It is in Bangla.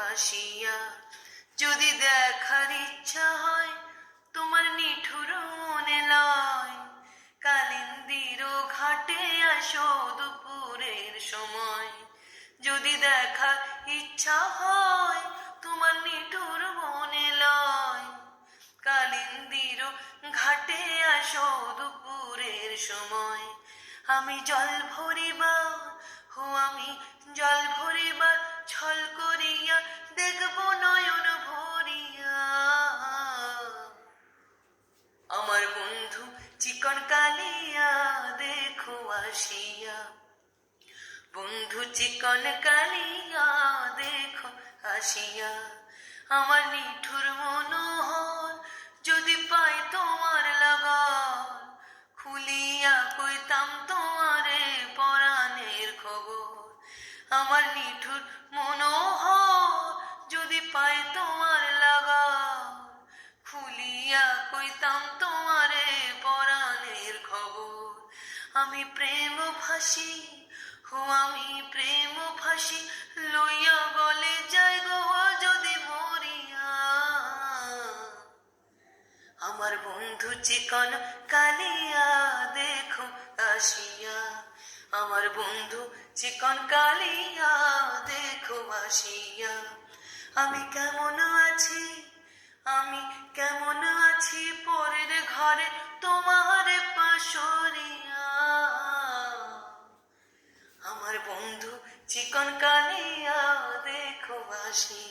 আসিয়া যদি দেখার ইচ্ছা হয়, তোমার নিঠুর মনে লয়। কালিন্দির ঘাটে আসো দুপুরের সময়। যদি দেখার ইচ্ছা হয়, তোমার নিঠুর মনে লয়। কালিন্দির ঘাটে আসো দুপুরের সময়। আমি জল ভরিবা আসিয়া বন্ধু চিকন কালিয়া, দেখো আসিয়া আমার নিঠুর মনোহর, যদি পাই তোমার লাগার খুলিয়া কইতাম তোমারে পরাণের খবর। আমার নিঠুর মনোহর, যদি পাই তোমার লাগা খুলিয়া কইতাম তোমারে পরাণের খবর। আমি প্রেম ভাসি, হো, আমি প্রেম ভাসি। লইয়া গলে যাই গো যদি মরিয়া। আমার বন্ধু চিকন কালিয়া, দেখো আসিয়া। আমার বন্ধু চিকন কালিয়া, দেখো আসিয়া। আমি কেমন আছি? আমি কেমন আছি? পরের ঘরে তোমার পাশরিয়া আমার বন্ধু চিকন কালিয়া দেখো আসিয়া